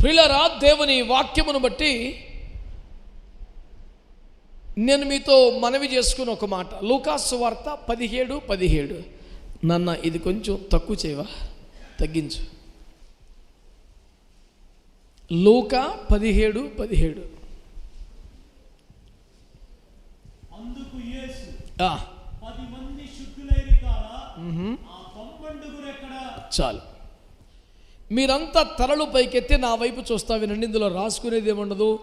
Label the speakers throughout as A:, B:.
A: ప్రిలరా దేవుని వాక్యమును బట్టి నేను మీతో మనవి చేసుకున్న ఒక మాట. లూకాసు వార్త పదిహేడు పదిహేడు. నన్న ఇది కొంచెం తక్కువ చేయవా? తగ్గించు. లూకా పదిహేడు పదిహేడు.
B: అందుకు యేసు పది మంది శుద్ధులైరి కారా ఆ పంపండుగురు ఎక్కడ
A: చాలు. మీరంతా తలలు పైకెత్తి నా వైపు చూస్తా వినండి ఇందులో రాసుకునేది ఏముండదు.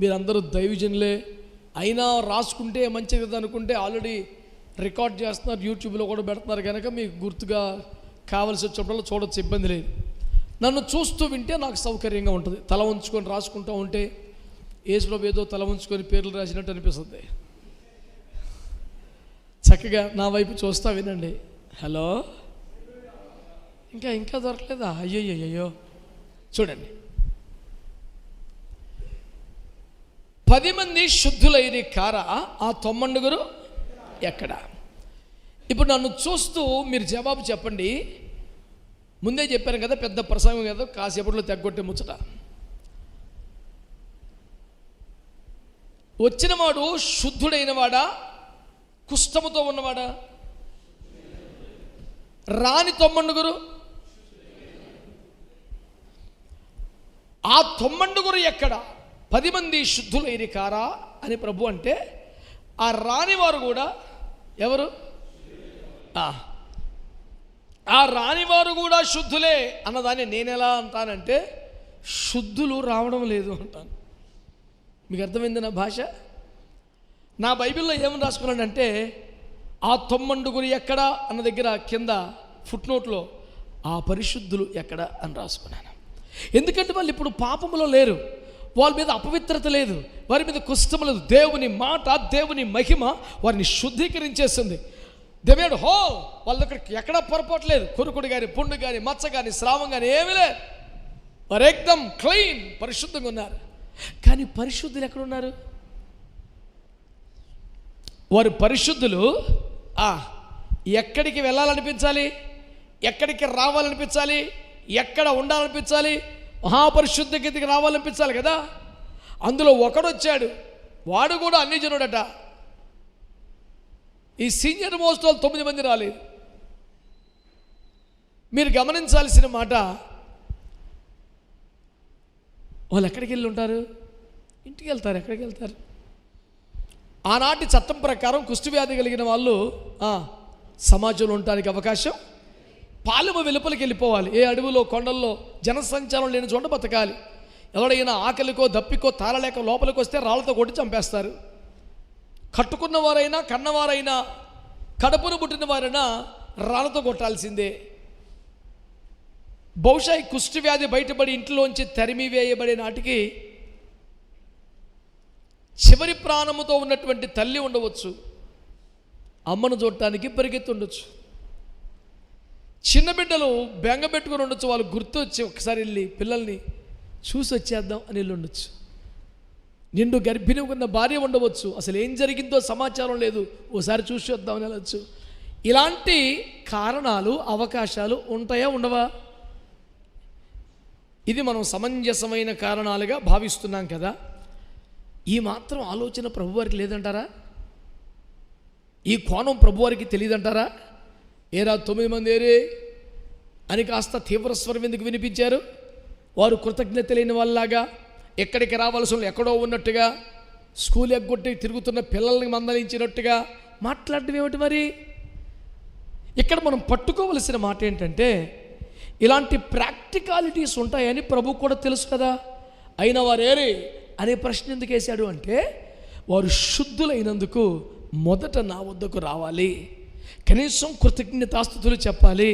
A: మీరందరూ దైవజనులే. అయినా రాసుకుంటే మంచిది అనుకుంటే ఆల్రెడీ రికార్డ్ చేస్తున్నారు యూట్యూబ్లో కూడా పెడుతున్నారు. కనుక మీకు గుర్తుగా కావలసి వచ్చినప్పుడు చూడొచ్చు ఇబ్బంది లేదు. నన్ను చూస్తూ వింటే నాకు సౌకర్యంగా ఉంటుంది. తల ఉంచుకొని రాసుకుంటూ ఉంటే ఏసులో ఏదో తల ఉంచుకొని పేర్లు రాసినట్టు అనిపిస్తుంది. చక్కగా నా వైపు చూస్తా వినండి. హలో? ఇంకా ఇంకా దొరకలేదా? అయ్యో చూడండి. పది మంది శుద్ధులైన కార ఆ తొమ్మండుగురు ఎక్కడ? ఇప్పుడు నన్ను చూస్తూ మీరు జవాబు చెప్పండి. ముందే చెప్పాను కదా పెద్ద ప్రసంగం కదా కాసేపట్లో తెగ్గొట్టే ముచ్చట. వచ్చినవాడు శుద్ధుడైన వాడా కుష్టముతో ఉన్నవాడా? రాని తొమ్మండుగురు ఆ తొమ్మండుగురు ఎక్కడ? పది మంది శుద్ధులైన కారా అని ప్రభు అంటే ఆ రానివారు కూడా ఎవరు? ఆ. రానివారు కూడా శుద్ధులే అన్నదాన్ని నేను ఎలా అంటానంటే శుద్ధులు రావడం లేదు అంటాను. మీకు అర్థమైంది నా భాష? నా బైబిల్లో ఏమని రాసుకున్నాడంటే ఆ తొమ్మండుగురు ఎక్కడ అన్న దగ్గర కింద ఫుట్నోట్లో ఆ పరిశుద్ధులు ఎక్కడ అని రాసుకున్నాను. ఎందుకంటే వాళ్ళు ఇప్పుడు పాపములో లేరు. వాళ్ళ మీద అపవిత్రత లేదు. వారి మీద కుష్టం లేదు. దేవుని మాట దేవుని మహిమ వారిని శుద్ధీకరించేస్తుంది దేవేడ్ హో వాళ్ళ దగ్గర ఎక్కడా పొరపాటు లేదు కొరుకుడు కానీ పుండు కానీ మచ్చ కానీ స్రావం కానీ ఏమీ లేదు. వారు ఎక్దం క్లీన్ పరిశుద్ధంగా ఉన్నారు. కానీ పరిశుద్ధులు ఎక్కడున్నారు వారు పరిశుద్ధులు ఆ, ఎక్కడికి వెళ్ళాలనిపించాలి? ఎక్కడికి రావాలనిపించాలి? ఎక్కడ ఉండాలనిపించాలి? మహాపరిశుద్ధ గీతకి రావాలనిపించాలి కదా? అందులో ఒకడు వచ్చాడు వాడు కూడా అన్ని జనుడట ఈ సీనియర్ మోస్ట్ వాళ్ళు తొమ్మిది మంది రాలేదు. మీరు గమనించాల్సిన మాట వాళ్ళు ఎక్కడికి వెళ్ళి ఉంటారు? ఇంటికి వెళ్తారు ఎక్కడికి వెళ్తారు? ఆనాటి చట్టం ప్రకారం కుష్ఠవ్యాధి కలిగిన వాళ్ళు సమాజంలో ఉండడానికి అవకాశం పాలెము వెలుపలికి వెళ్ళిపోవాలి. ఏ అడవిలో కొండల్లో జనసంచారం లేని చోట బతకాలి. ఎవడైనా ఆకలికో దప్పికో తాళలేక లోపలికి వస్తే రాళ్ళతో కొట్టి చంపేస్తారు. కట్టుకున్నవారైనా కన్నవారైనా కడుపును పుట్టిన వారైనా రాళ్ళతో కొట్టాల్సిందే. బహుశా ఈ కుష్ఠవ్యాధి బయటపడి ఇంట్లోంచి తరిమి వేయబడే నాటికి చివరి ప్రాణముతో ఉన్నటువంటి తల్లి ఉండవచ్చు. అమ్మను చూడటానికి పరిగెత్తుండొచ్చు. ఉండొచ్చు చిన్న బిడ్డలు బెంగ పెట్టుకుని ఉండొచ్చు వాళ్ళు గుర్తు వచ్చి ఒకసారి వెళ్ళి పిల్లల్ని చూసి వచ్చేద్దాం అని వెళ్ళి ఉండొచ్చు. నిండు గర్భిణి ఉన్న భార్య ఉండవచ్చు. అసలు ఏం జరిగిందో సమాచారం లేదు. ఓసారి చూసి వద్దామని వెళ్ళచ్చు. ఇలాంటి కారణాలు అవకాశాలు ఉంటాయా ఉండవా? ఇది మనం సమంజసమైన కారణాలుగా భావిస్తున్నాం కదా. ఈ మాత్రం ఆలోచన ప్రభువారికి లేదంటారా? ఈ కోణం ప్రభువారికి తెలియదంటారా? ఏరా తొమ్మిది మంది ఏరే? అని కాస్త తీవ్ర స్వరం ఎందుకు వినిపించారు? వారు కృతజ్ఞత లేని వాళ్ళలాగా ఎక్కడికి రావాల్సిన ఎక్కడో ఉన్నట్టుగా స్కూల్ ఎగ్గొట్టి తిరుగుతున్న పిల్లల్ని మందలించినట్టుగా మాట్లాడడం ఏమిటి మరి? ఇక్కడ మనం పట్టుకోవలసిన మాట ఏంటంటే ఇలాంటి ప్రాక్టికాలిటీస్ ఉంటాయని ప్రభు కూడా తెలుసు కదా. అయిన వారేరే అనే ప్రశ్న ఎందుకు వేశాడు అంటే వారు శుద్ధులైనందుకు మొదట నా వద్దకు రావాలి. కనీసం కృతజ్ఞతాస్థుతులు చెప్పాలి.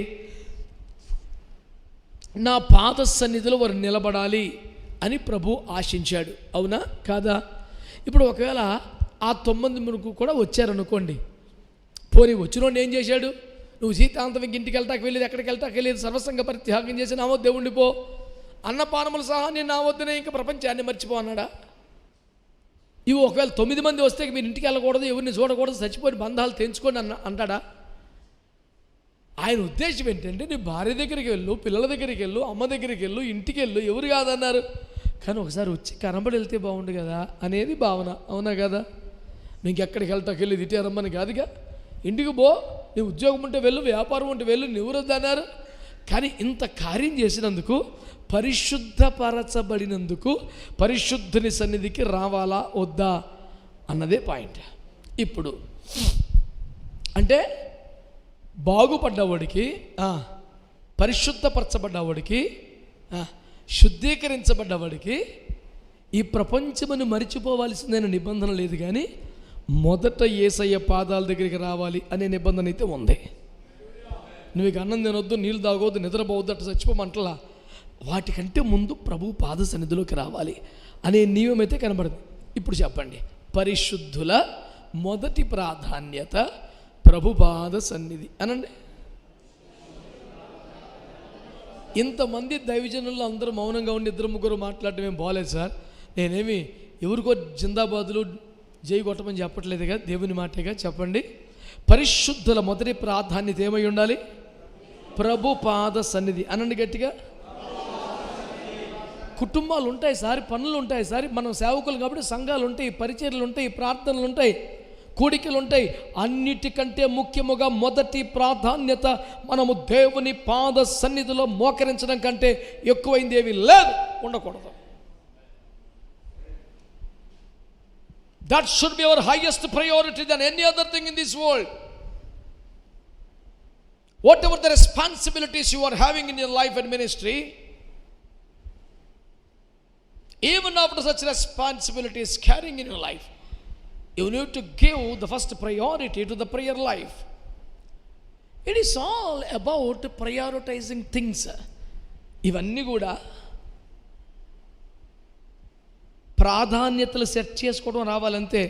A: నా పాద సన్నిధిలో వారు నిలబడాలి అని ప్రభు ఆశించాడు. అవునా? కాదా? ఇప్పుడు ఒకవేళ ఆ తొమ్మిది మనకు కూడా వచ్చారనుకోండి. పోనీ వచ్చినోడు ఏం చేశాడు? నువ్వు సీతాంతం ఇంటికి వెళ్తాకి వెళ్ళేది ఎక్కడికి వెళ్తాకి వెళ్ళేది సర్వసంగ పరిత్యాగం చేసి నా వద్ద ఉండిపో అన్నపానములు సహా నేను నా వద్దనే ఇంకా ప్రపంచాన్ని మర్చిపో అన్నాడా ఇవి ఒకవేళ తొమ్మిది మంది వస్తే మీరు ఇంటికి వెళ్ళకూడదు ఎవరిని చూడకూడదు చచ్చిపోయిన బంధాలు తెంచుకొని అన్న అంటాడా? ఆయన ఉద్దేశం ఏంటంటే నీ భార్య దగ్గరికి వెళ్ళు పిల్లల దగ్గరికి వెళ్ళు అమ్మ దగ్గరికి వెళ్ళు ఇంటికి వెళ్ళు ఎవరు కాదన్నారు. కానీ ఒకసారి వచ్చి కనబడి వెళ్తే బాగుండు కదా అనేది భావన అవునా కదా? నీకు ఎక్కడికి వెళ్తాకి వెళ్ళి తిట్టారమ్మని రమ్మని కాదుగా. ఇంటికి పో నీ ఉద్యోగం ఉంటే వెళ్ళు వ్యాపారం ఉంటే వెళ్ళు నివరొద్దు అన్నారు. కానీ ఇంత కార్యం చేసినందుకు పరిశుద్ధపరచబడినందుకు పరిశుద్ధుని సన్నిధికి రావాలా వద్దా అన్నదే పాయింట్. ఇప్పుడు అంటే బాగుపడ్డవాడికి పరిశుద్ధపరచబడ్డవాడికి శుద్ధీకరించబడ్డవాడికి ఈ ప్రపంచమును మరిచిపోవాల్సిందైన నిబంధన లేదు కానీ మొదట ఏసయ్య పాదాల దగ్గరికి రావాలి అనే నిబంధన అయితే ఉంది. నువ్వు ఇక అన్నం తినొద్దు నీళ్ళు తాగొద్దు నిద్రపోవద్దు అట్లా చచ్చిపోమంటలా? వాటికంటే ముందు ప్రభు పాద సన్నిధిలోకి రావాలి అనే నియమం అయితే కనబడుతుంది ఇప్పుడు చెప్పండి. పరిశుద్ధుల మొదటి ప్రాధాన్యత ప్రభు పాద సన్నిధి అనండి. ఇంతమంది దైవజనుల్లో అందరూ మౌనంగా ఉండి ఇద్దరు ముగ్గురు మాట్లాడటం ఏం బాగాలేదు సార్. నేనేమి ఎవరికో జిందాబాదులు జై కొట్టమని చెప్పట్లేదుగా దేవుని మాటేగా చెప్పండి. పరిశుద్ధుల మొదటి ప్రాధాన్యత ఏమై ఉండాలి? ప్రభు పాద సన్నిధి. అనండి గట్టిగా. కుటుంబాలు ఉంటాయి సారి పనులు ఉంటాయి సారి. మనం సేవకులు కాబట్టి సంఘాలు ఉంటాయి పరిచర్లు ఉంటాయి ప్రార్థనలు ఉంటాయి కూడికలు ఉంటాయి అన్నిటికంటే ముఖ్యముగా మొదటి ప్రాధాన్యత మనము దేవుని పాద సన్నిధిలో మోకరించడం కంటే ఎక్కువైంది ఏమీ లేదు. ఉండకూడదు. That should be our highest priority than any other thing in this world whatever the responsibilities you are having in your life and ministry even of such responsibilities carrying in your life you need to give the first priority to the prayer life it is all about prioritising things ఇవన్నీ కూడా ప్రాధాన్యతలు search చేసుకోవడం రావాలంటే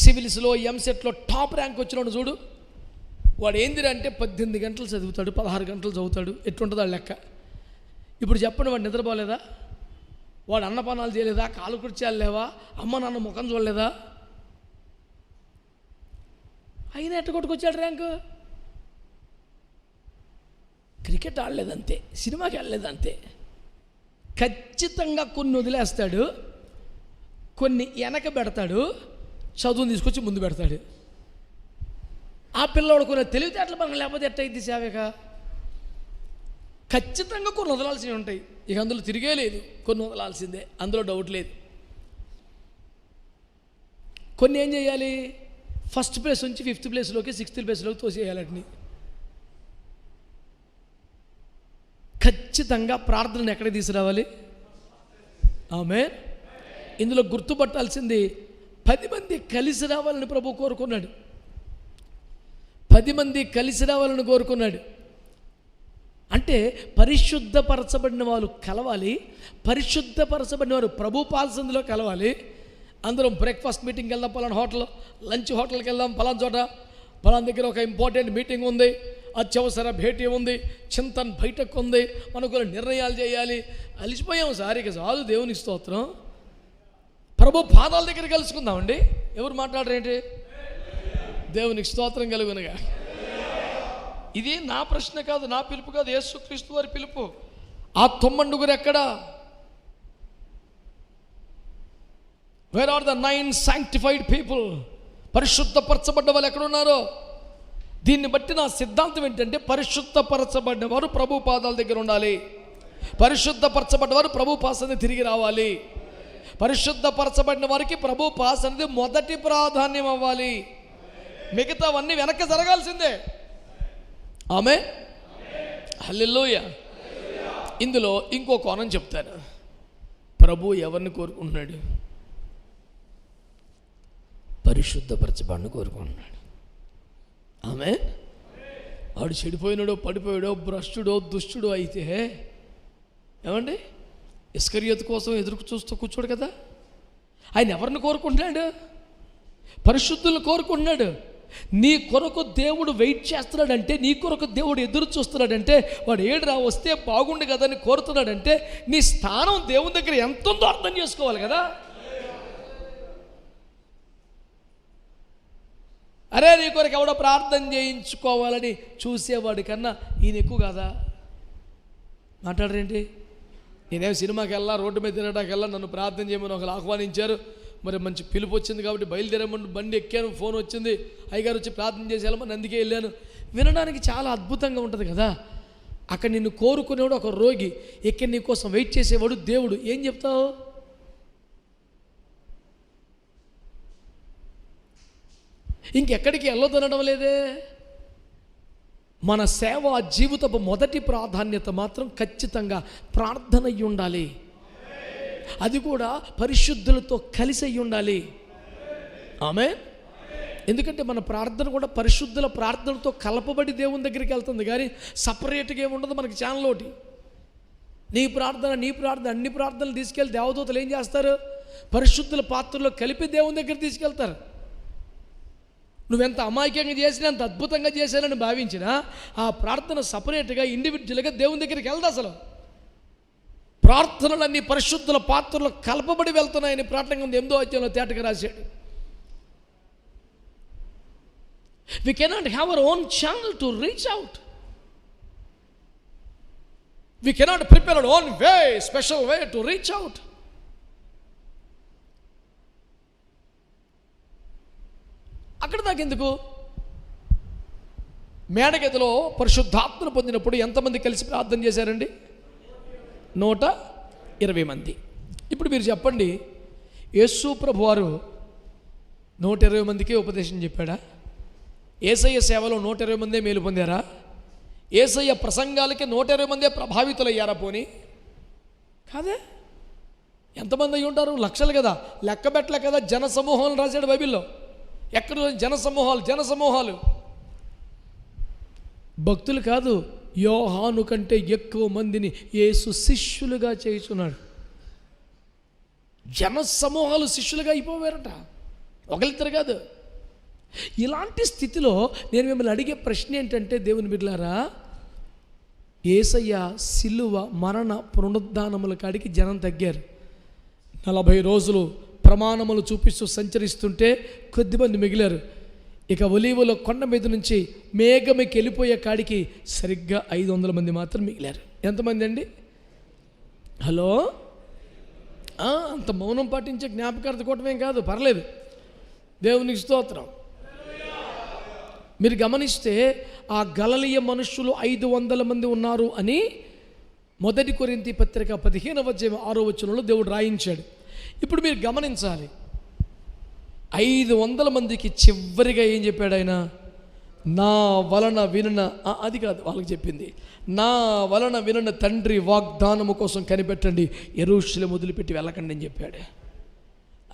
A: సివిల్స్లో ఎంసెట్లో top rank వచ్చినాడు చూడు. వాడు ఏందిరా అంటే పద్దెనిమిది గంటలు చదువుతాడు పదహారు గంటలు చదువుతాడు. ఎట్టుంటుందా లెక్క. ఇప్పుడు చెప్పండి వాడు నిద్రపోలేదా వాడు అన్నపానాలు చేయలేదా? కాలు కుర్చాలు లేవా? అమ్మ నాన్న ముఖం చూడలేదా? అయినా ఎట్ట కొట్టుకొచ్చాడు ర్యాంకు? క్రికెట్ ఆడలేదంతే సినిమాకి వెళ్ళలేదంతే ఖచ్చితంగా కొన్ని వదిలేస్తాడు కొన్ని వెనక పెడతాడు చదువుని తీసుకొచ్చి ముందు పెడతాడు. ఆ పిల్లవాడు కొన్ని తెలివితేటలు మనకు లేకపోతే ఎట్టయిద్ది సేవక? ఖచ్చితంగా కొన్ని వదలాల్సినవి ఉంటాయి. ఇక అందులో తిరిగే లేదు. కొన్ని వదలాల్సిందే. అందులో డౌట్ లేదు. కొన్ని ఏం చేయాలి? ఫస్ట్ ప్లేస్ నుంచి ఫిఫ్త్ ప్లేస్లోకి సిక్స్త్ ప్లేస్లోకి తోసేయాలని ఖచ్చితంగా ప్రార్థనను ఎక్కడికి తీసుకురావాలి? ఆమె ఇందులో గుర్తుపట్టాల్సింది పది మంది కలిసి రావాలని ప్రభు కోరుకున్నాడు. పది మంది కలిసి రావాలని కోరుకున్నాడు. అంటే పరిశుద్ధపరచబడిన వాళ్ళు కలవాలి పరిశుద్ధపరచబడిన వారు ప్రభు పాల్సిందిలో కలవాలి. అందరం బ్రేక్ఫాస్ట్ మీటింగ్కి వెళ్దాం పలానా హోటల్ లంచ్ హోటల్కి వెళ్దాం పలానా చోట. పలానా దగ్గర ఒక ఇంపార్టెంట్ మీటింగ్ ఉంది అత్యవసర భేటీ ఉంది చింతన్ బయటకు ఉంది మనకు నిర్ణయాలు చేయాలి. అలిసిపోయాం సార్ ఇక చాలు దేవునికి స్తోత్రం. ప్రభు పాదాల దగ్గర కలుసుకుందామండి. ఎవరు మాట్లాడరేంటి? దేవునికి స్తోత్రం కలుగునగా. ఇది నా ప్రశ్న కాదు నా పిలుపు కాదు యేసుక్రీస్తు వారి పిలుపు. ఆ తొమ్మండుగురు ఎక్కడా? Where are the nine sanctified people పరిశుద్ధపరచబడ్డ వాళ్ళు ఎక్కడున్నారో? దీన్ని బట్టి నా సిద్ధాంతం ఏంటంటే పరిశుద్ధపరచబడిన వారు ప్రభు పాదాల దగ్గర ఉండాలి. పరిశుద్ధపరచబడ్డవారు ప్రభు పాసని తిరిగి రావాలి. పరిశుద్ధపరచబడిన వారికి ప్రభు పాస్ అనేది మొదటి ప్రాధాన్యం అవ్వాలి. మిగతావన్నీ వెనక్కి జరగాల్సిందే. ఆమె హల్లెల్లోయ ఇందులో ఇంకో కోణం చెప్తాను. ప్రభు ఎవరిని కోరుకుంటున్నాడు? పరిశుద్ధపరచబడిని కోరుకుంటున్నాడు. ఆమె వాడు చెడిపోయినాడో పడిపోయాడో భ్రష్టుడో దుష్టుడో అయితే ఏమండి? ఇస్కరియత్ కోసం ఎదురు చూస్తూ కూర్చోడు కదా. ఆయన ఎవరిని కోరుకుంటున్నాడు? పరిశుద్ధులను కోరుకుంటున్నాడు. నీ కొరకు దేవుడు వెయిట్ చేస్తున్నాడంటే నీ కొరకు దేవుడు ఎదురు చూస్తున్నాడంటే వాడు ఏడురా వస్తే బాగుండు కదా అని కోరుతున్నాడంటే నీ స్థానం దేవుని దగ్గర ఎంత ఉందో అర్థం చేసుకోవాలి కదా. అరే నీ కొరకు ఎవడో ప్రార్థన చేయించుకోవాలని చూసేవాడి కన్నా ఈయన ఎక్కువ కదా? మాట్లాడరేంటి? నేనేం సినిమాకి వెళ్ళా రోడ్డు మీద తినడానికి వెళ్ళా నన్ను ప్రార్థన చేయమని ఒకరు ఆహ్వానించారు. మరి మంచి పిలుపు వచ్చింది కాబట్టి బయలుదేరమని బండి ఎక్కాను ఫోన్ వచ్చింది. అయ్యగారు వచ్చి ప్రార్థన చేసి వెళ్ళమని అందుకే వెళ్ళాను. వినడానికి చాలా అద్భుతంగా ఉంటుంది కదా. అక్కడ నిన్ను కోరుకునేవాడు ఒక రోగి ఇక్కడ నీ కోసం వెయిట్ చేసేవాడు దేవుడు. ఏం చెప్తావు? ఇంకెక్కడికి వెళ్ళొద్దనడం లేదే? మన సేవా జీవితపు మొదటి ప్రాధాన్యత మాత్రం ఖచ్చితంగా ప్రార్థన అయి ఉండాలి. అది కూడా పరిశుద్ధులతో కలిసి అయి ఉండాలి. ఆమె ఎందుకంటే మన ప్రార్థన కూడా పరిశుద్ధుల ప్రార్థనతో కలపబడి దేవుని దగ్గరికి వెళ్తుంది. కానీ సపరేట్గా ఏముండదు మనకి ఛానల్ ఒకటి. నీ ప్రార్థన నీ ప్రార్థన అన్ని ప్రార్థనలు తీసుకెళ్ళి దేవదూతలు ఏం చేస్తారు? పరిశుద్ధుల పాత్రలో కలిపి దేవుని దగ్గర తీసుకెళ్తారు. నువ్వెంత అమాయకంగా చేసినా ఎంత అద్భుతంగా చేశానని భావించినా ఆ ప్రార్థన సపరేట్గా ఇండివిజువల్గా దేవుని దగ్గరికి వెళ్దా అసలు. ప్రార్థనలన్నీ పరిశుద్ధుల పాత్రలు కలపబడి వెళ్తున్నాయని ప్రార్థన ఉంది ఎనిమిదో అధ్యాయంలో తేటగా రాశాడు. We cannot have our own channel to reach out we cannot prepare our own way special way to reach out అక్కడ దాకెందుకు మేడగదిలో పరిశుద్ధాత్మను పొందినప్పుడు ఎంతమంది కలిసి ప్రార్థన చేశారండి? నూట ఇరవై మంది. ఇప్పుడు మీరు చెప్పండి యేసు ప్రభు వారు నూట ఇరవై మందికి ఉపదేశం చెప్పాడా? ఏసయ్య సేవలో నూట ఇరవై మందే మేలు పొందారా? ఏసయ్య ప్రసంగాలకి నూట ఇరవై మందే ప్రభావితులయ్యారా పోనీ? కాదే? ఎంతమంది అయి ఉంటారు లక్షలు కదా. లెక్క పెట్టలే కదా జన సమూహం రాశాడు బైబిల్లో. ఎక్కడ జనసమూహాలు జనసమూహాలు. జన సమూహాలు భక్తులు కాదు యోహాను కంటే ఎక్కువ మందిని యేసు శిష్యులుగా చేయుచున్నాడు. జనసమూహాలు శిష్యులుగా అయిపోయారట. ఒకరిద్దరు కాదు. ఇలాంటి స్థితిలో నేను మిమ్మల్ని అడిగే ప్రశ్న ఏంటంటే దేవుని బిడ్లారా ఏసయ్య సిల్లువ మరణ పునరుద్ధానముల కాడికి జనం తగ్గారు. నలభై రోజులు ప్రమాణములు చూపిస్తూ సంచరిస్తుంటే కొద్దిమంది మిగిలారు. ఇక ఒలీవలో కొండ మీద నుంచి మేఘమికి వెళ్ళిపోయే కాడికి సరిగ్గా ఐదు వందల మంది మాత్రం మిగిలారు. ఎంతమంది అండి? హలో? అంత మౌనం పాటించే జ్ఞాపకార్థ కూటమేం కాదు పర్లేదు. దేవునికి స్తోత్రం. మీరు గమనిస్తే ఆ గలలియ మనుషులు ఐదు వందల మంది ఉన్నారు అని మొదటి కొరింతి పత్రిక పదిహేనవ అధ్యాయం ఆరో వచనంలో దేవుడు రాయించాడు. ఇప్పుడు మీరు గమనించాలి. ఐదు వందల మందికి చివరిగా ఏం చెప్పాడు ఆయన? నా వలన వినున అది కాదు వాళ్ళకి చెప్పింది. నా వలన వినున తండ్రి వాగ్దానము కోసం కనిపెట్టండి ఎరుషులు మొదలుపెట్టి వెళ్ళకండి అని చెప్పాడు.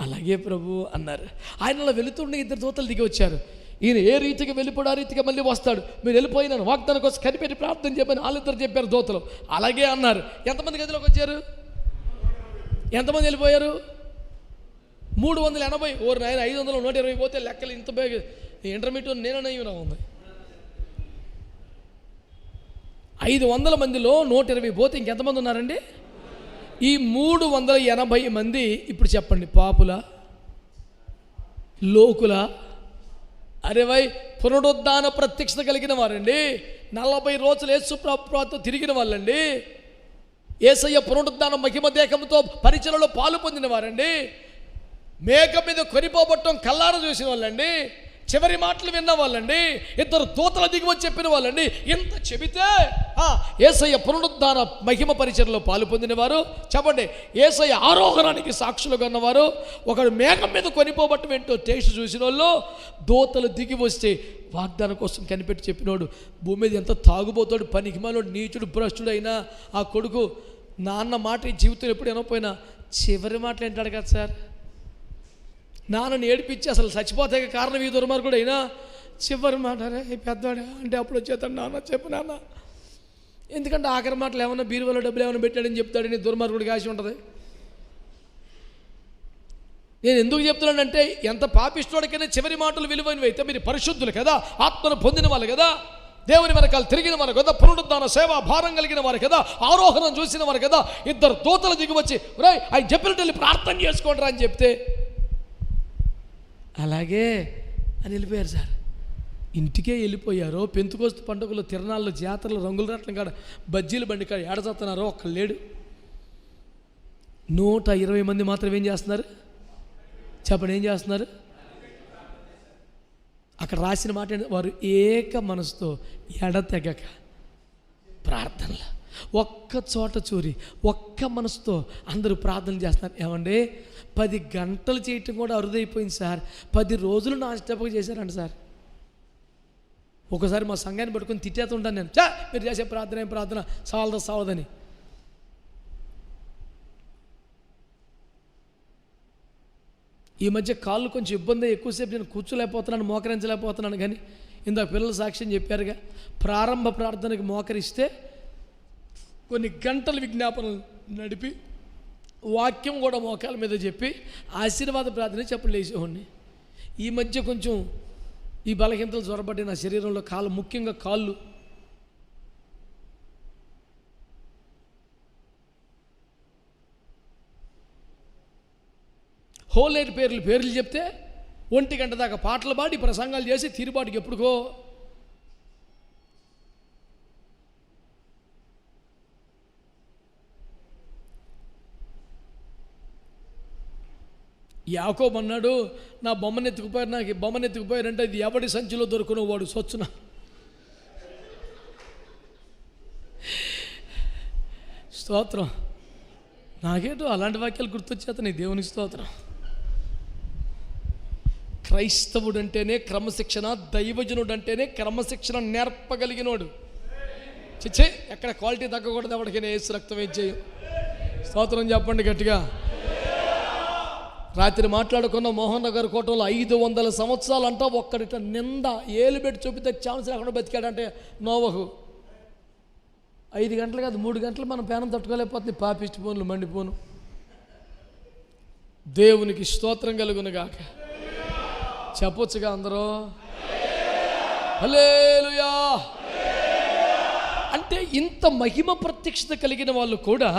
A: అలాగే ప్రభు అన్నారు. ఆయనలో వెళుతుండే ఇద్దరు దూతలు దిగి వచ్చారు. ఈయన ఏ రీతిగా వెళ్ళిపోడు ఆ రీతిగా మళ్ళీ వస్తాడు. మీరు వెళ్ళిపోయినాను వాగ్దానం కోసం కనిపెట్టి ప్రార్థన చెప్పని వాళ్ళిద్దరు చెప్పారు దూతలు. అలాగే అన్నారు. ఎంతమంది గదిలోకి వచ్చారు? ఎంతమంది వెళ్ళిపోయారు? మూడు వందల ఎనభై. ఓరు నాయన ఐదు వందల నూట ఇరవై పోతే లెక్కలు ఇంత బాగా ఇంటర్మీడియట్ నేనయ్యి ఉంది. ఐదు వందల మందిలో నూట ఇరవై పోతే ఇంకెంతమంది ఉన్నారండి? ఈ మూడు వందల ఎనభై మంది ఇప్పుడు చెప్పండి పాపుల? లోకుల? అరే వై పునరుద్ధాన ప్రత్యక్షత కలిగిన వారండి. నలభై రోజులు యేసు తిరిగిన వాళ్ళండి. ఏసయ్య పునరుద్ధాన మహిమ దేహంతో పరిచయలో పాలు పొందిన వారండి మేక మీద కొనిపోబట్టం కల్లార చూసిన వాళ్ళండి. చివరి మాటలు విన్న వాళ్ళండి ఇద్దరు దూతల దిగువచ్చి చెప్పిన వాళ్ళండి ఇంత చెబితే ఏసయ్య పునరుద్ధాన మహిమ పరిచయలో పాలు పొందినవారు. చెప్పండి ఏసయ్య ఆరోహణానికి సాక్షులుగా ఉన్నవారు. ఒకడు మేఘం మీద కొనిపోబట్టం ఏంటో టేస్ట్ చూసిన వాళ్ళు దూతలు దిగి వస్తే వాగ్దానం కోసం కనిపెట్టి చెప్పినోడు భూమి మీద ఎంత తాగుబోతాడు పనికి నీచుడు భ్రష్టుడు ఆ కొడుకు నాన్న మాట ఈ జీవితం ఎప్పుడు వినకపోయినా చివరి మాటలు ఏంటాడు కదా సార్? నాన్నని ఏడిపించి అసలు చచ్చిపోతే కారణం ఈ దుర్మార్గుడు అయినా? చివరి మాట రే పెద్దవాడు అంటే అప్పుడు వచ్చేతాడు నాన్న చెప్పు నాన్న. ఎందుకంటే ఆఖరి మాటలు ఏమన్నా బీరువాలో డబ్బులు ఏమైనా పెట్టాడని చెప్తాడని దుర్మార్గుడికి ఆశ ఉంటుంది. నేను ఎందుకు చెప్తున్నానంటే ఎంత పాపిష్టోడికైనా చివరి మాటలు విలువైనవి అయితే మీరు పరిశుద్ధులు కదా ఆత్మను పొందిన వాళ్ళు కదా దేవుని వెనకాల తిరిగిన వారు కదా పునరుద్ధాన సేవ భారం కలిగిన వారు కదా ఆరోహణం చూసిన వారు కదా ఇద్దరు దూతలు దిగువచ్చి రాయ్ ఆయన చెప్పినట్టు ప్రార్థన చేసుకోండి అని చెప్తే అలాగే అని వెళ్ళిపోయారు సార్. ఇంటికే వెళ్ళిపోయారు పెంతుకోస్తు పండుగలు తిరణాల్లో జాతరలు రంగుల రాట్లం కాడ బజ్జీలు బండి కాడ ఏడచస్తున్నారో ఒక్క లేడు. నూట ఇరవై మంది మాత్రం ఏం చేస్తున్నారు? చెప్పండి ఏం చేస్తున్నారు? అక్కడ రాసిన మాట వారు ఏక మనసుతో ఎడతెగక ప్రార్థనలు. ఒక్క చోట చూరి ఒక్క మనసుతో అందరూ ప్రార్థన చేస్తున్నారు. ఏమండి? పది గంటలు చేయటం కూడా అరుదైపోయింది సార్. పది రోజులు నా ఇష్టపక చేశారంట సార్. ఒకసారి మా సంఘాన్ని పట్టుకొని తిట్టేస్తుంటాను నేను. చా మీరు చేసే ప్రార్థన ఏం ప్రార్థన? సావదా సవదని ఈ మధ్య కాళ్ళు కొంచెం ఇబ్బంది ఎక్కువసేపు నేను కూర్చోలేకపోతున్నాను మోకరించలేకపోతున్నాను కానీ ఇందాక పిల్లలు సాక్ష్యం చెప్పారుగా ప్రారంభ ప్రార్థనకి మోకరిస్తే కొన్ని గంటల విజ్ఞాపనలు నడిపి వాక్యం కూడా మోకాల మీద చెప్పి ఆశీర్వాద ప్రార్థన చెప్పలేసేవాడిని ఈ మధ్య కొంచెం ఈ బలహీనతలు జ్వరబడి నా శరీరంలో కాళ్ళు ముఖ్యంగా కాళ్ళు. హోలేటి పేర్లు పేర్లు చెప్తే ఒంటి గంట దాకా పాటలు పాడి ప్రసంగాలు చేసి తీరుబాటుకి ఎప్పుడుకో యాకోబ్ అన్నాడు నా బొమ్మను ఎత్తుకుపోయారు నాకు బొమ్మని బొమ్మను ఎత్తుకుపోయారంటే ఇది ఎవడి సంచిలో దొరుకున వాడు సొచ్చున. స్తోత్రం. నాకేటో అలాంటి వాక్యాలు గుర్తొచ్చేతని దేవుని స్తోత్రం. క్రైస్తవుడు అంటేనే క్రమశిక్షణ దైవజనుడు అంటేనే క్రమశిక్షణ నేర్పగలిగినోడు. చిచ్చే ఎక్కడ క్వాలిటీ తగ్గకూడదు ఎవరికైనా ఏసు రక్తం ఏం చేయం స్తోత్రం చెప్పండి గట్టిగా. రాత్రి మాట్లాడుకున్న మోహన్ నగర్ కోటంలో ఐదు వందల సంవత్సరాలు అంటా ఒక్కడిట నింద ఏలు పెట్టి చూపితే ఛాన్స్ లేకుండా బతికాడంటే నోవహు. ఐదు గంటలు కాదు మూడు గంటలు మనం పేనం తట్టుకోలేకపోతుంది. పాపిష్టి పోన్లు మండిపోను దేవునికి స్తోత్రం కలుగును గాక. చెప్పొచ్చుగా అందరూ? హలేలుయా ఇంత మహిమ ప్రత్యక్షత కలిగిన వాళ్ళు కూడా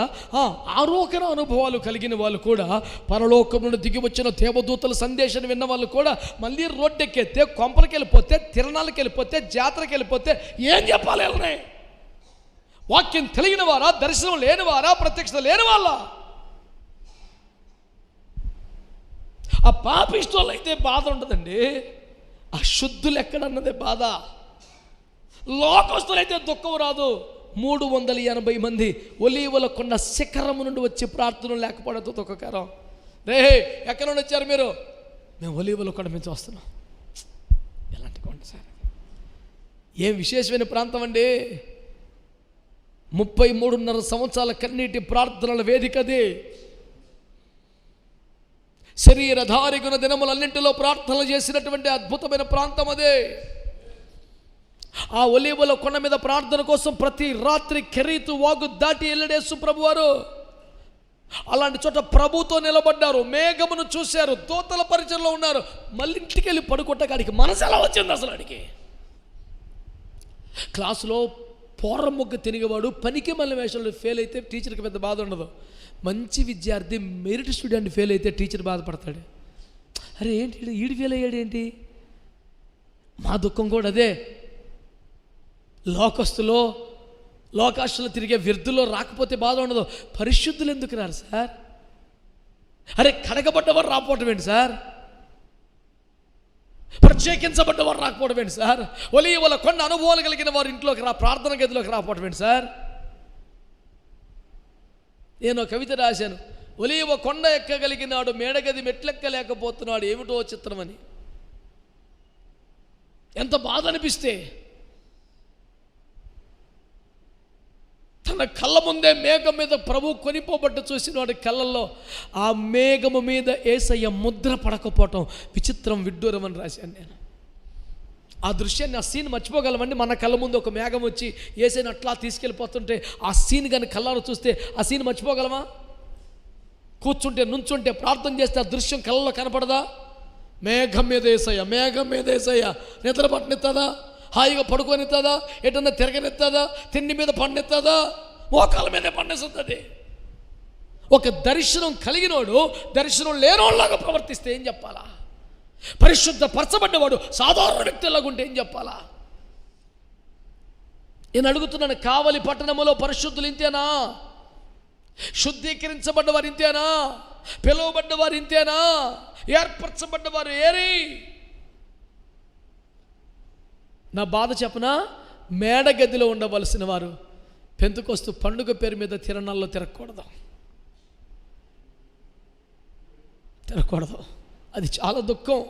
A: ఆరోగ్య అనుభవాలు కలిగిన వాళ్ళు కూడా పరలోకం నుండి దిగి వచ్చిన దేవదూతల సందేశాన్ని విన్న వాళ్ళు కూడా మళ్ళీ రోడ్డెక్కెత్తే కొంపలకి వెళ్ళిపోతే తిరణాలకు వెళ్ళిపోతే జాతరకి వెళ్ళిపోతే ఏం చెప్పాలి వెళ్ళనే? వాక్యం తెలియని వారా దర్శనం లేని వారా ప్రత్యక్షత లేని వాళ్ళ? ఆ పాపిష్టోళ్ళు అయితే బాధ ఉండదండి ఆ శుద్ధులు ఎక్కడన్నదే బాధ. లోకస్తులైతే దుఃఖం రాదు. మూడు వందల ఎనభై మంది ఒలీవల కొండ శిఖరము నుండి వచ్చి ప్రార్థన లేకపోవడంతో తొక్కకారం. రే ఎక్కడ నుండి వచ్చారు మీరు? మేము ఒలీవల కొండ నుంచి వస్తున్నాం. ఎలాంటి కొండ సార్ ఏం విశేషమైన ప్రాంతం అండి? ముప్పై మూడున్నర సంవత్సరాల కన్నీటి ప్రార్థనల వేదికది శరీరధారిగున దినములన్నింటిలో ప్రార్థనలు చేసినటువంటి అద్భుతమైన ప్రాంతం అదే. ఆ ఒలీవల కొండ మీద ప్రార్థన కోసం ప్రతి రాత్రి కెరీతు వాగు దాటి వెళ్ళడేసు ప్రభు వారు అలాంటి చోట ప్రభుతో నిలబడ్డారు మేఘమును చూశారు దోతల పరిచయంలో ఉన్నారు. మళ్ళీ ఇంటికి వెళ్ళి పడుకోవటానికి మనసు ఎలా వచ్చింది అసలు అడిగి క్లాసులో పోర మొగ్గ తిరిగేవాడు పనికి మళ్ళీ వేషంలో ఫెయిల్ అయితే టీచర్కి పెద్ద బాధ ఉండదు. మంచి విద్యార్థి మెరిట్ స్టూడెంట్ ఫెయిల్ అయితే టీచర్ బాధపడతాడు. అరే ఏంటి ఈడు ఫెయిల్ అయ్యాడు ఏంటి మా దుఃఖం కూడా అదే. లోకస్తులో లోకాస్తులు తిరిగే వ్యర్థుల్లో రాకపోతే బాధ ఉండదు. పరిశుద్ధులు ఎందుకు రారు సార్? అరే కడగబడ్డవారు రాకపోవటం ఏంటి సార్? ప్రత్యేకించబడ్డవారు రాకపోవడం ఏంటి సార్? ఒలి వాళ్ళ కొన్ని అనుభవాలు కలిగిన వారు ఇంట్లోకి రా ప్రార్థన గదిలోకి రాకపోవడం ఏంటి సార్? నేను కవిత రాశాను. ఒలీవ కొండ ఎక్కగలిగినాడు మేడగది మెట్లెక్కలేకపోతున్నాడు ఏమిటో చిత్రమని. ఎంత బాధ అనిపిస్తే తన కళ్ళ ముందే మేఘం మీద ప్రభు కొనిపోబడ్డ చూసిన వాడి కళ్ళల్లో ఆ మేఘము మీద ఏసయ్య ముద్ర పడకపోవటం విచిత్రం విడ్డూరం అని రాశాను నేను. ఆ దృశ్యాన్ని ఆ సీన్ మర్చిపోగలమండి. మన కళ్ళ ముందు ఒక మేఘం వచ్చి ఏసైని అట్లా తీసుకెళ్ళిపోతుంటే ఆ సీన్ కానీ కళ్ళలో చూస్తే ఆ సీన్ మర్చిపోగలమా? కూర్చుంటే నుంచుంటే ప్రార్థన చేస్తే ఆ దృశ్యం కళ్ళలో కనపడదా? మేఘం మీద ఏసయ్య మేఘం మీద ఏసయ్య నిద్ర పట్టనిస్తుందా హాయిగా పడుకొనిస్తుందా ఎటన్నా తిరగనిస్తుందా తిండి మీద పండిస్తుందా మోకాల మీదే పండిస్తుంది ఒక దర్శనం కలిగినోడు దర్శనం లేనోళ్ళలాగా ప్రవర్తిస్తే ఏం చెప్పాలా? పరిశుద్ధ పరచబడ్డవాడు సాధారణ వ్యక్తులాగుంటే ఏం చెప్పాలా? నేను అడుగుతున్నాను కావలి పట్టణములో పరిశుద్ధులు ఇంతేనా? శుద్ధీకరించబడ్డవారు ఇంతేనా? పిలువబడ్డవారు ఇంతేనా? ఏర్పరచబడ్డవారు ఏరి? నా బాధ చెప్పనా? మేడగదిలో ఉండవలసిన వారు పెంతుకొస్తూ పండుగ పేరు మీద తిరణాల్లో తిరగకూడదు. తిరగకూడదు. అది చాలా దుఃఖం.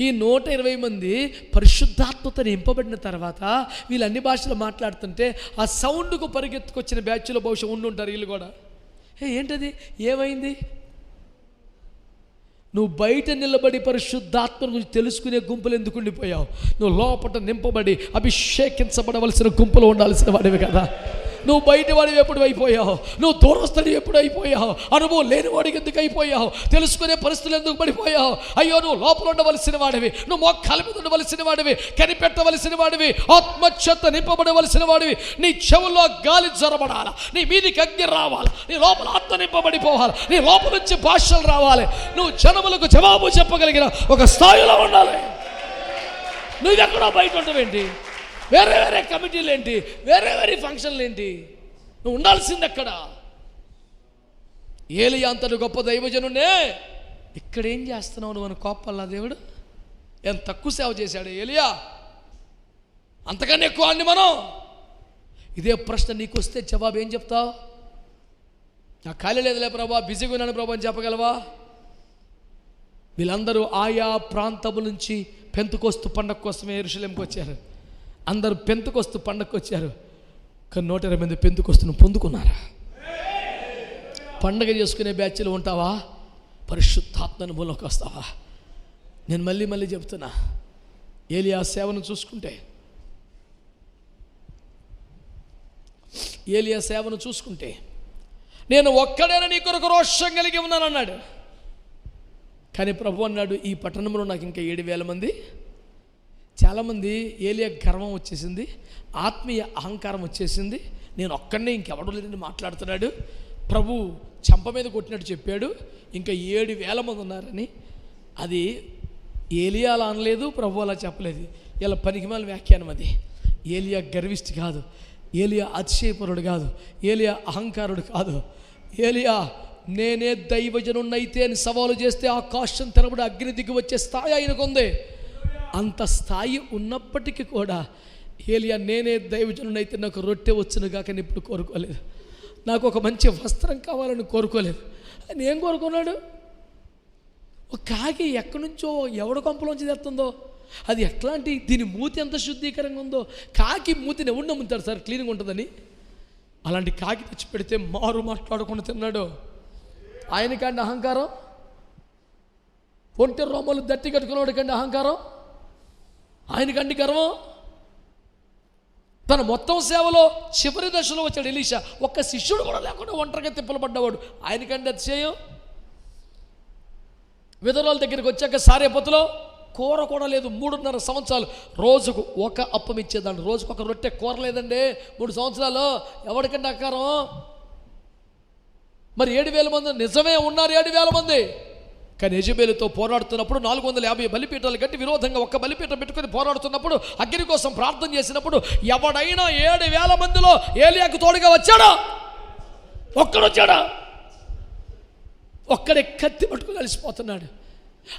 A: ఈ నూట ఇరవై మంది పరిశుద్ధాత్మత నింపబడిన తర్వాత వీళ్ళు అన్ని భాషలు మాట్లాడుతుంటే ఆ సౌండ్కు పరిగెత్తుకొచ్చిన బ్యాచ్లో బహుశా ఉండుంటారు వీళ్ళు కూడా. ఏంటది? ఏమైంది? నువ్వు బయట నిలబడి పరిశుద్ధాత్మ గురించి తెలుసుకునే గుంపులు ఎందుకు ఉండిపోయావు? నువ్వు లోపల నింపబడి అభిషేకించబడవలసిన గుంపులు ఉండాల్సిన వాడివి కదా. నువ్వు బయట వాడివి ఎప్పుడు అయిపోయావు? నువ్వు దూరస్తుడి ఎప్పుడు అయిపోయావు? అనుభవం లేని వాడికి ఎందుకు అయిపోయావు? తెలుసుకునే పరిస్థితులు ఎందుకు పడిపోయావు? అయ్యో నువ్వు లోపల ఉండవలసిన వాడివి. నువ్వు మొక్కల మీద ఉండవలసిన వాడివి. కనిపెట్టవలసిన వాడివి. ఆత్మక్షత నింపబడవలసిన వాడివి. నీ చెవుల్లో గాలి జ్వరబడాల నీ మీదికి అగ్ని రావాలి. నీ లోపల ఆత్మ నింపబడిపోవాలి. నీ లోపల నుంచి భాషలు రావాలి. నువ్వు జనములకు జవాబు చెప్పగలిగిన ఒక స్థాయిలో ఉండాలి. నువ్వు ఎక్కడో బయట ఉంటావేంటి వేరే వేరే కమిటీలు ఏంటి? వేరే వేరే ఫంక్షన్లు ఏంటి? నువ్వు ఉండాల్సింది అక్కడ ఏలి అంతటి గొప్ప దైవజనునే ఇక్కడ ఏం చేస్తున్నావు నువ్వు అని కోపల్లా దేవుడు? ఎంత తక్కువ సేవ చేశాడు ఏలియా? అంతకన్నా ఎక్కువ అండి మనం. ఇదే ప్రశ్న నీకు వస్తే జవాబు ఏం చెప్తావు? నాకు ఖాళీ లేదులే ప్రభా బిజీగా ఉన్నాను ప్రభా అని చెప్పగలవా? వీళ్ళందరూ ఆయా ప్రాంతముల నుంచి పెంతుకోస్తు పండగ కోసమే ఎరుషలేంకి వచ్చారు. అందరూ పెంతుకొస్తూ పండగకు వచ్చారు కానీ నూట ఇరవై మంది పెంతుకొస్తును పొందుకున్నారా? పండగ చేసుకునే బ్యాచ్లు ఉంటావా? పరిశుద్ధాత్మ అనుభవంలోకి వస్తావా? నేను మళ్ళీ మళ్ళీ చెప్తున్నా. ఏలియా సేవను చూసుకుంటే ఏలియా సేవను చూసుకుంటే నేను ఒక్కడైనా నీ కొరకు రోషం కలిగి ఉన్నాను అన్నాడు కానీ ప్రభు అన్నాడు ఈ పట్టణంలో నాకు ఇంకా ఏడు వేల మంది చాలామంది ఏలియా గర్వం వచ్చేసింది ఆత్మీయ అహంకారం వచ్చేసింది. నేను ఒక్కడనే ఇంకెవడో లేదని మాట్లాడుతున్నాడు. ప్రభు చంప మీద కొట్టినట్టు చెప్పాడు. ఇంకా ఏడు వేల మంది ఉన్నారని. అది ఏలియా అలా అనలేదు ప్రభు అలా చెప్పలేదు. ఇలా పనికిమాల వ్యాఖ్యానం అది. ఏలియా గర్విష్టి కాదు. ఏలియా అతిశయపరుడు కాదు. ఏలియా అహంకారుడు కాదు. ఏలియా నేనే దైవజనున్నైతే అని సవాలు చేస్తే ఆకాశం తెరబడి అగ్ని దిగి వచ్చే స్థాయి ఆయనకుంది. అంత స్థాయి ఉన్నప్పటికీ కూడా ఏలియా నేనే దైవజనునైతే నాకు రొట్టె వచ్చును కాక నేను ఇప్పుడు కోరుకోలేదు. నాకు ఒక మంచి వస్త్రం కావాలని కోరుకోలేదు. ఆయన ఏం కోరుకున్నాడు? ఒక కాకి ఎక్కడి నుంచో ఎవడ కొంపలోంచి తెస్తుందో? అది ఎట్లాంటి దీని మూతి ఎంత శుద్ధీకరంగా ఉందో? కాకి మూతిని ఎవడు నమ్ముతాడు సార్? క్లీన్గా ఉంటుందని? అలాంటి కాకి తెచ్చి పెడితే మారు మాట్లాడకుండా తిన్నాడు. ఆయనకండి అహంకారం? ఒంటె రోమలు దట్టి కట్టుకున్నవాడికండి అహంకారం? ఆయనకండి గర్వం. తన మొత్తం సేవలో చివరి దశలో వచ్చాడు ఎలీషా. ఒక్క శిష్యుడు కూడా లేకుండా ఒంటరిగా తిప్పలు పడ్డవాడు ఆయనకండి అతిశయం. విధరాల దగ్గరికి వచ్చాక సారేపతిలో కూర కూడా లేదు. మూడున్నర సంవత్సరాలు. రోజుకు ఒక అప్పం ఇచ్చేదండి రోజుకు ఒక రొట్టె కూర లేదండి. మూడు సంవత్సరాలు. ఎవరికండి అకారం మరి ఏడు వేల మంది నిజమే ఉన్నారు. ఏడు వేల మంది. కానీ యజబేలుతో పోరాడుతున్నప్పుడు నాలుగు వందల యాభై బలిపీఠాలు కట్టి విరోధంగా ఒక్క బలిపీఠం పెట్టుకొని పోరాడుతున్నప్పుడు అగ్ని కోసం ప్రార్థన చేసినప్పుడు ఎవడైనా ఏడు వేల మందిలో ఏలియాకు తోడుగా వచ్చాడా? ఒక్కడొచ్చాడా? ఒక్కడే కత్తి పట్టుకుని కలిసిపోతున్నాడు.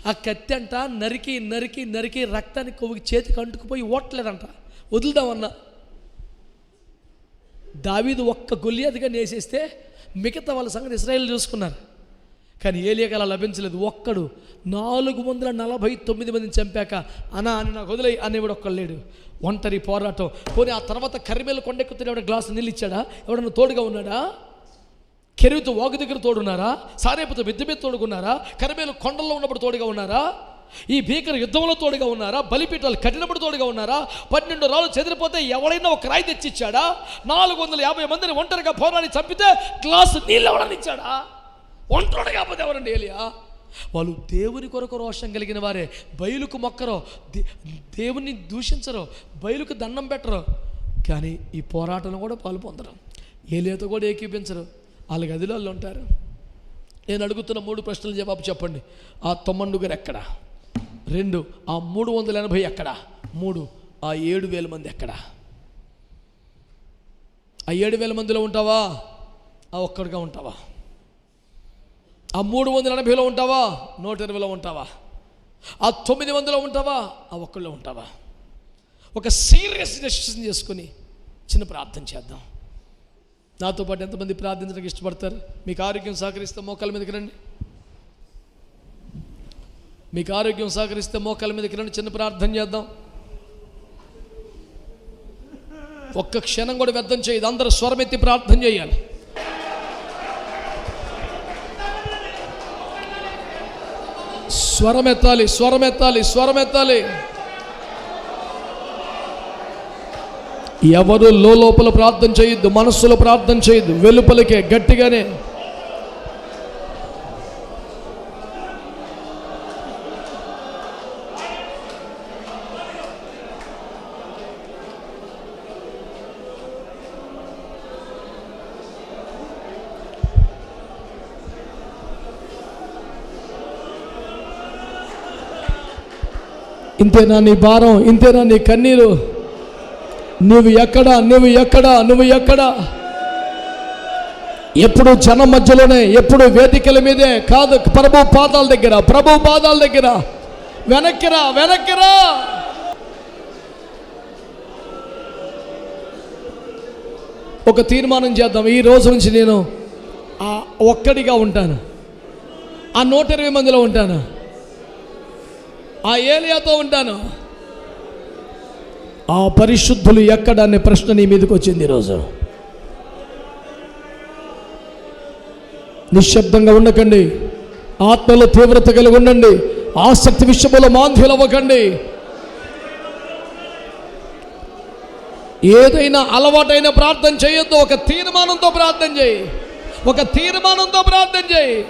A: ఆ కత్తి అంట నరికి నరికి నరికి రక్తాన్ని కొవ్వుకి చేతికి అంటుకుపోయి ఓట్లేదంట. వదులుదామన్నా. దావీదు ఒక్క గొల్లియాదిగా నేసేస్తే మిగతా వాళ్ళ సంగతి ఇస్రాయేల్ చూసుకున్నారు. కానీ ఏలియాకి అలా లభించలేదు. ఒక్కడు నాలుగు వందల నలభై తొమ్మిది మందిని చంపాక అనా అని నాకు వదిలే అనేవాడు ఒక్కడు లేడు. ఒంటరి పోరాటం. పోనీ ఆ తర్వాత కరిమేలు కొండెక్కుతున్న ఎవడ గ్లాసు నీళ్ళు ఇచ్చాడా ఎవడన్నా తోడుగా ఉన్నాడా? కెరువుతో వాగు దగ్గర తోడున్నారా? సారేపుతో మిద్ద మీద తోడుకున్నారా? కరిమేలు కొండల్లో ఉన్నప్పుడు తోడుగా ఉన్నారా? ఈ భీకర యుద్ధంలో తోడుగా ఉన్నారా? బలిపీఠాలు కట్టినప్పుడు తోడుగా ఉన్నారా? పన్నెండు రాళ్ళు చెదిరిపోతే ఎవడైనా ఒక రాయి తెచ్చిచ్చాడా? నాలుగు వందల యాభై మందిని ఒంటరిగా పోరాడి చంపితే గ్లాసు నీళ్ళు ఎవడని ఒంటరుడు కాకపోతే ఎవరండి ఏలియా? వాళ్ళు దేవుని కొరకు రోషం కలిగిన వారే. బయలుకు మొక్కరో దే- దేవుని దూషించరు బయలుకు దండం పెట్టరు. కానీ ఈ పోరాటంలో కూడా పాలు పొందరు. ఏలియాతో కూడా ఏకీపించరు. వాళ్ళ గదిలో వాళ్ళు ఉంటారు. నేను అడుగుతున్న మూడు ప్రశ్నల జవాబు చెప్పండి. ఆ తొమ్మండుగురు ఎక్కడ? రెండు ఆ మూడు వందల ఎనభై ఎక్కడ? మూడు ఆ ఏడు వేల మంది ఎక్కడ? ఆ ఏడు వేల మందిలో ఉంటావా? ఆ ఒక్కడిగా ఉంటావా? ఆ మూడు వందల ఎనభైలో ఉంటావా? నూట ఇరవైలో ఉంటావా? ఆ తొమ్మిది వందలో ఉంటావా? ఆ ఒక్కళ్ళు ఉంటావా? ఒక సీరియస్ డెసిషన్ చేసుకుని చిన్న ప్రార్థన చేద్దాం. నాతో పాటు ఎంతమంది ప్రార్థించడానికి ఇష్టపడతారు? మీకు ఆరోగ్యం సహకరిస్తే మోకాల మీదకి రండి. మీకు ఆరోగ్యం సహకరిస్తే మోకాల మీదకి రండి చిన్న ప్రార్థన చేద్దాం. ఒక్క క్షణం కూడా వ్యర్థం చేయదు. అందరూ స్వరమెత్తి ప్రార్థన చేయాలి. స్వరమెత్తాలి స్వరమెత్తాలి స్వరమెత్తాలి. ఎవరు లోపల ప్రార్థన చేయొద్దు మనస్సులో ప్రార్థన చేయొద్దు వెలుపలికే గట్టిగానే. ఇంతేనా నీ భారం? ఇంతేనా నీ కన్నీరు? నువ్వు ఎక్కడ? నువ్వు ఎక్కడ? నువ్వు ఎక్కడ? ఎప్పుడు జనం మధ్యలోనే ఎప్పుడు వేదికల మీదే కాదు ప్రభు పాదాల దగ్గర ప్రభు పాదాల దగ్గర. వెనక్కిరా వెనక్కిరా ఒక తీర్మానం చేద్దాం. ఈ రోజు నుంచి నేను ఒక్కడిగా ఉంటాను. ఆ నూట ఇరవై మందిలో ఉంటాను. ఆ ఏలియాతో ఉంటాను. ఆ పరిశుద్ధులు ఎక్కడ అనే ప్రశ్న నీ మీదకి వచ్చింది ఈరోజు? నిశ్శబ్దంగా ఉండకండి. ఆత్మలో తీవ్రత కలిగి ఉండండి. ఆసక్తి విషయంలో మాంధ్యులవ్వకండి ఏదైనా అలవాటైన ప్రార్థన చేయొద్దు. ఒక తీర్మానంతో ప్రార్థన చేయి. ఒక తీర్మానంతో ప్రార్థన చేయి.